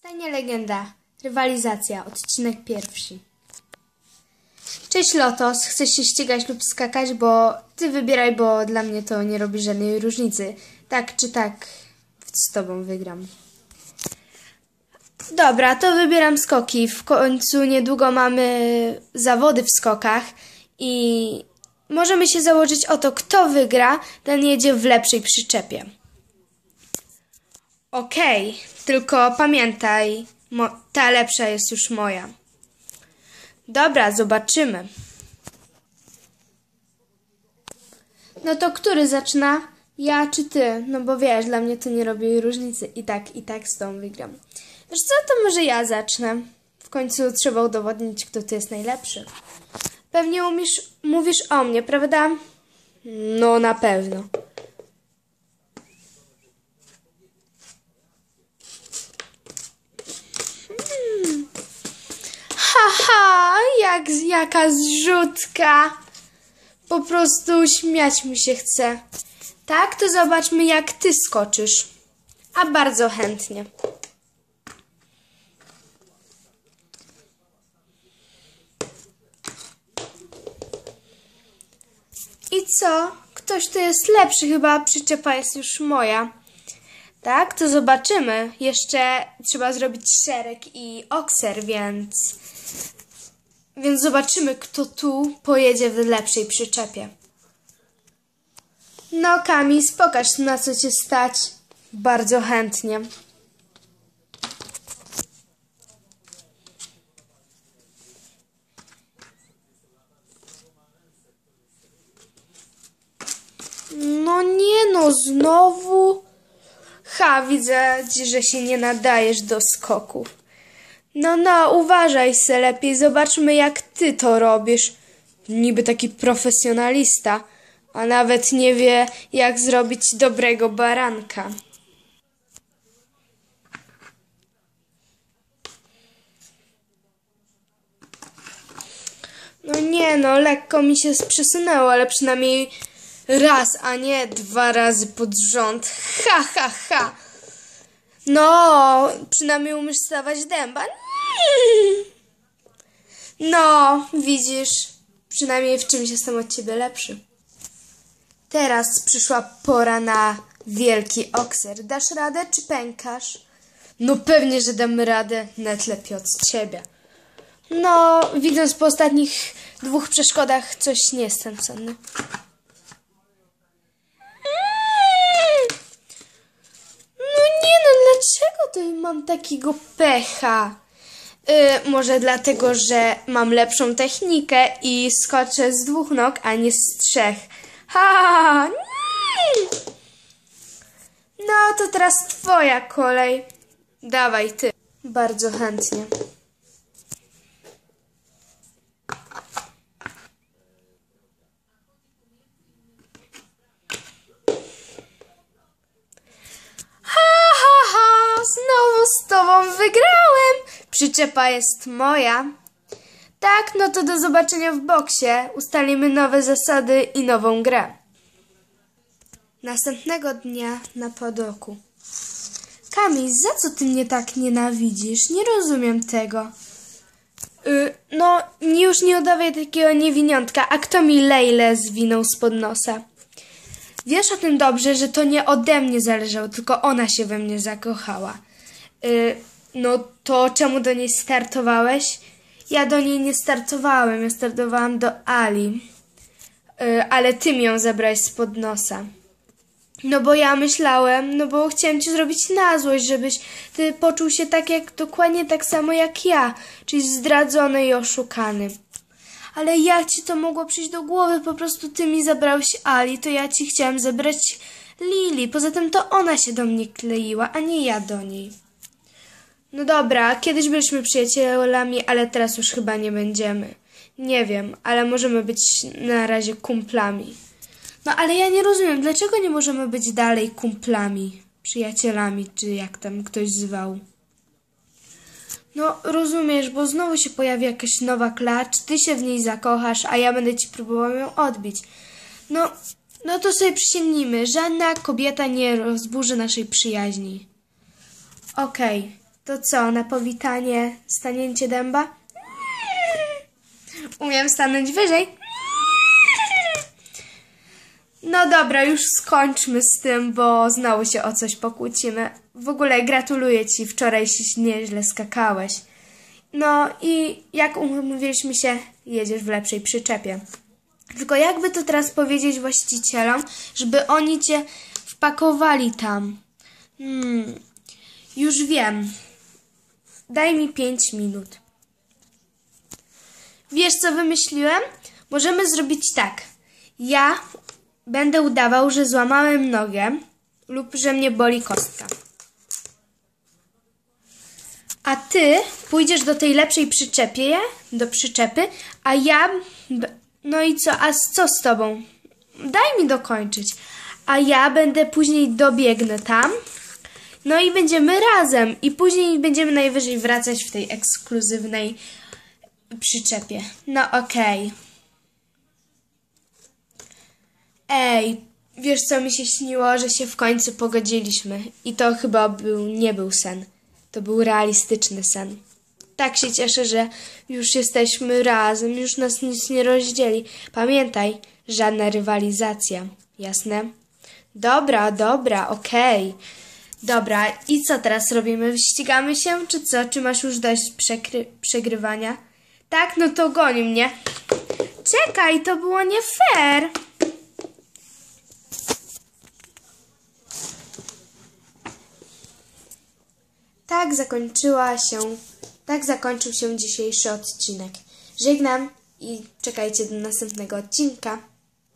Stanie legenda. Rywalizacja. Odcinek pierwszy. Cześć Lotos. Chcesz się ścigać lub skakać, bo ty wybieraj, bo dla mnie to nie robi żadnej różnicy. Tak czy tak z tobą wygram. Dobra, to wybieram skoki. W końcu niedługo mamy zawody w skokach i możemy się założyć o to, kto wygra, ten jedzie w lepszej przyczepie. Okej, tylko pamiętaj, ta lepsza jest już moja. Dobra, zobaczymy. No to który zaczyna? Ja czy ty? No bo wiesz, dla mnie to nie robi różnicy. I tak, i tak z tą wygram. Wiesz co, to może ja zacznę. W końcu trzeba udowodnić, kto tu jest najlepszy. Pewnie umiesz, mówisz o mnie, prawda? No, na pewno. Haha, jak jaka zrzutka. Po prostu śmiać mi się chce. Tak, to zobaczmy jak ty skoczysz. A bardzo chętnie. I co? Ktoś tu jest lepszy, chyba przyczepa jest już moja. Tak, to zobaczymy. Jeszcze trzeba zrobić szereg i okser, więc. Więc zobaczymy, kto tu pojedzie w lepszej przyczepie. No, Kamis, pokaż na co cię stać. Bardzo chętnie. No nie no, znowu. Ha, widzę, że się nie nadajesz do skoków. No, no, uważaj se lepiej, zobaczmy jak ty to robisz. Niby taki profesjonalista, a nawet nie wie jak zrobić dobrego baranka. No nie no, lekko mi się przesunęło, ale przynajmniej raz, a nie dwa razy pod rząd. Ha, ha, ha. No, przynajmniej umiesz stawać dęba. No, widzisz, przynajmniej w czymś jestem od ciebie lepszy. Teraz przyszła pora na wielki okser. Dasz radę czy pękasz? No pewnie, że dam radę, nawet lepiej od ciebie. No, widząc po ostatnich dwóch przeszkodach, coś nie jestem cenny. No nie no, dlaczego to mam takiego pecha? Y, może dlatego, że mam lepszą technikę i skoczę z dwóch nog, a nie z trzech. Ha! nie! No to teraz twoja kolej. Dawaj ty. Bardzo chętnie. Ha, ha, ha! Znowu z tobą wygrałem! Przyczepa jest moja. Tak, no to do zobaczenia w boksie. Ustalimy nowe zasady i nową grę. Następnego dnia na padoku. Kamil, za co ty mnie tak nienawidzisz? Nie rozumiem tego. Y, no, już nie udawaj takiego niewiniątka. A kto mi Lejlę zwinął spod nosa? Wiesz o tym dobrze, że to nie ode mnie zależało, tylko ona się we mnie zakochała. Y, no to czemu do niej startowałeś? Ja do niej nie startowałem, ja startowałam do Ali. Y, ale ty mi ją zabrałeś spod nosa. No bo ja myślałem, no bo chciałem ci zrobić na złość, żebyś ty poczuł się tak jak, dokładnie tak samo jak ja, czyli zdradzony i oszukany. Ale jak ci to mogło przyjść do głowy? Po prostu ty mi zabrałeś Ali, to ja ci chciałem zabrać Lili. Poza tym to ona się do mnie kleiła, a nie ja do niej. No dobra, kiedyś byliśmy przyjacielami, ale teraz już chyba nie będziemy. Nie wiem, ale możemy być na razie kumplami. No ale ja nie rozumiem, dlaczego nie możemy być dalej kumplami, przyjacielami, czy jak tam ktoś zwał. No, rozumiesz, bo znowu się pojawi jakaś nowa klacz, ty się w niej zakochasz, a ja będę ci próbował ją odbić. No, no to sobie przysięgnijmy, żadna kobieta nie rozburzy naszej przyjaźni. Okej, To co, na powitanie stanięcie dęba? Umiem stanąć wyżej. No dobra, już skończmy z tym, bo znowu się o coś pokłócimy. W ogóle gratuluję Ci, wczoraj się nieźle skakałeś. No i jak umówiliśmy się, jedziesz w lepszej przyczepie. Tylko jakby to teraz powiedzieć właścicielom, żeby oni Cię wpakowali tam? Hmm, już wiem. Daj mi pięć minut. Wiesz, co wymyśliłem? Możemy zrobić tak. Ja będę udawał, że złamałem nogę lub że mnie boli kostka. A ty pójdziesz do tej lepszej przyczepie, do przyczepy, a ja. No i co? A co z tobą? Daj mi dokończyć. A ja będę później dobiegnę tam. No i będziemy razem. I później będziemy najwyżej wracać w tej ekskluzywnej przyczepie. No okej. Ej, wiesz co mi się śniło, że się w końcu pogodziliśmy. I to chyba był, nie był sen. To był realistyczny sen. Tak się cieszę, że już jesteśmy razem, już nas nic nie rozdzieli. Pamiętaj, żadna rywalizacja. Jasne? Dobra, dobra, okej. Dobra, i co teraz robimy? Ścigamy się, czy co? Czy masz już dość przegrywania? Tak, no to goni mnie. Czekaj, to było nie fair. Tak zakończyła się, tak zakończył się dzisiejszy odcinek. Żegnam i czekajcie do następnego odcinka.